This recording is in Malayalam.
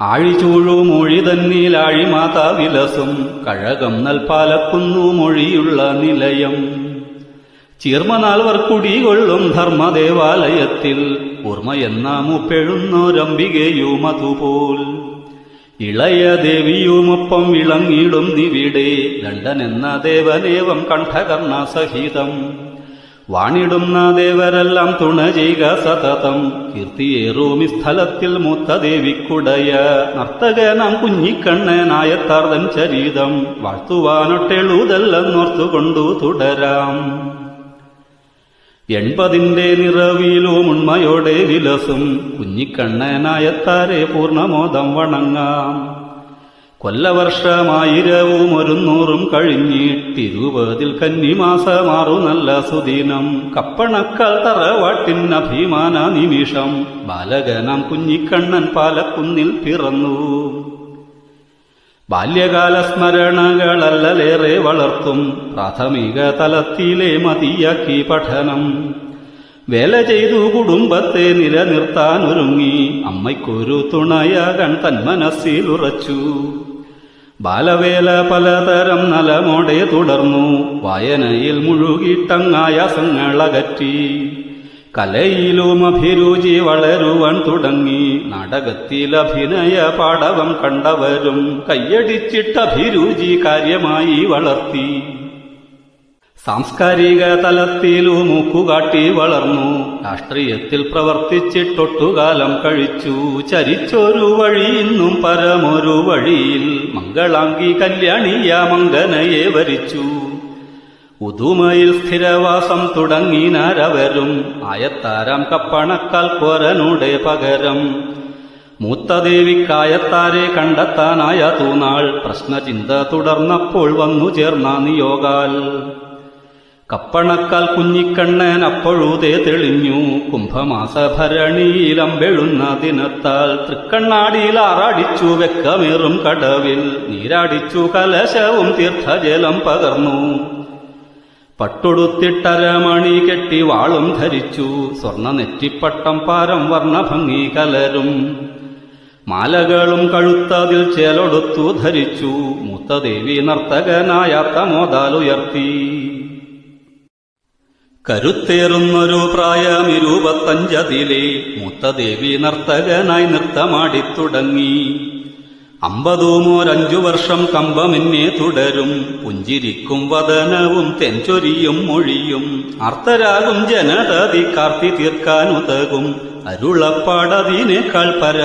ആഴിചൂഴു മൊഴി തന്നിൽ ആഴിമാതാ വിലസും കഴകം നൽപാലക്കുന്നു മൊഴിയുള്ള നിലയം. ചീർമനാൽവർ കുടികൊള്ളും ധർമ്മദേവാലയത്തിൽ അതുപോൽ ഇളയ ദേവിയുമൊപ്പം വിളങ്ങിടും നിവിടെ ലണ്ടനെന്ന ദേവനേവം കണ്ഠകർണ സഹിതം വാണിടുന്ന ദേവരെല്ലാം തുണ ചെയ്യുക സതതം. കീർത്തിയേറൂമി സ്ഥലത്തിൽ മൂത്ത ദേവിക്കുടയ. നർത്തകനാം കുഞ്ഞിക്കണ്ണനായത്താർതൻ ചരിതം. വാഴ്ത്തുവാനൊട്ടെഴുതല്ലെന്നോർത്തുകൊണ്ടു തുടരാം. എൺപതിന്റെ നിറവിലോ ഉണ്മയോടെ വിലസും. കുഞ്ഞിക്കണ്ണനായത്താരെ പൂർണമോദം വണങ്ങാം. കൊല്ലവർഷമായിരവും ഒരു നൂറും കഴിഞ്ഞിട്ടിരുപതിൽ കന്നിമാസമാറു നല്ല സുദിനം. കപ്പണക്കാൽ തറവാട്ടിൻ അഭിമാന നിമിഷം ബാലകനാം കുഞ്ഞിക്കണ്ണൻ പാലക്കുന്നിൽ പിറന്നു. ബാല്യകാല സ്മരണകളല്ലലേറെ വളർത്തും. പ്രാഥമിക തലത്തിലെ മതിയാക്കി പഠനം. വേല ചെയ്തു കുടുംബത്തെ നിലനിർത്താനൊരുങ്ങി അമ്മയ്ക്കൊരു തുണയാകൻ തുണയാകാൻ തന്മനസ്സിലുറച്ചു. ബാലവേല പലതരം നലമോടെ തുടർന്നു. വായനയിൽ മുഴുകിട്ടങ്ങായാസങ്ങളകറ്റി. കലയിലും അഭിരുചി വളരുവാൻ തുടങ്ങി. നാടകത്തിൽ അഭിനയ പാടവം കണ്ടവരും കയ്യടിച്ചിട്ട് അഭിരുചി കാര്യമായി വളർത്തി. സാംസ്കാരിക തലത്തിൽ മൂക്കുകാട്ടി വളർന്നു. രാഷ്ട്രീയത്തിൽ പ്രവർത്തിച്ചിട്ടൊട്ടുകാലം കഴിച്ചു. ചരിച്ചൊരു വഴി ഇന്നും പരമൊരു വഴിയിൽ മംഗളാംഗി കല്യാണിയ മംഗനയെ വരിച്ചു. ഉദുമയിൽ സ്ഥിരവാസം തുടങ്ങി ആയത്താരം ആയത്താരാം കപ്പണക്കാൽ കൊരനുടെ പകരം. മൂത്തദേവിക്കായത്താരെ കണ്ടെത്താനായ തൂനാൾ പ്രശ്നചിന്ത തുടർന്നപ്പോൾ വന്നു ചേർന്ന നിയോഗാൽ. കപ്പണക്കാൽ കുഞ്ഞിക്കണ്ണൻ അപ്പോഴൂതേ തെളിഞ്ഞു. കുംഭമാസ ഭരണിയിലമ്പെഴുന്ന ദിനത്താൽ തൃക്കണ്ണാടിയിൽ ആറാടിച്ചു വെക്കമേറും കടവിൽ. നീരാടിച്ചു കലശവും തീർത്ഥജലം പകർന്നു. പട്ടൊടുത്തിട്ടരമണി കെട്ടി വാളും ധരിച്ചു. സ്വർണ നെറ്റിപ്പട്ടം പാരം വർണഭംഗി കലരും. മാലകളും കഴുത്തതിൽ ചേലൊടുത്തു ധരിച്ചു. മൂത്തദേവി നർത്തകനായ മോതാലുയർത്തി കരുത്തേറുന്നൊരു പ്രായം ഇരുപത്തഞ്ചതിലെ മുത്തദേവി നർത്തകനായി നൃത്തമാടിത്തുടങ്ങി അമ്പതോമോരഞ്ചു വർഷം കമ്പമെന്നെ തുടരും. പുഞ്ചിരിക്കും വദനവും തെഞ്ചൊരിയും മൊഴിയും. അർത്ഥരാകും ജനതതി കാർത്തി തീർക്കാനുതകും അരുളപ്പാടതിനേക്കാൾ പര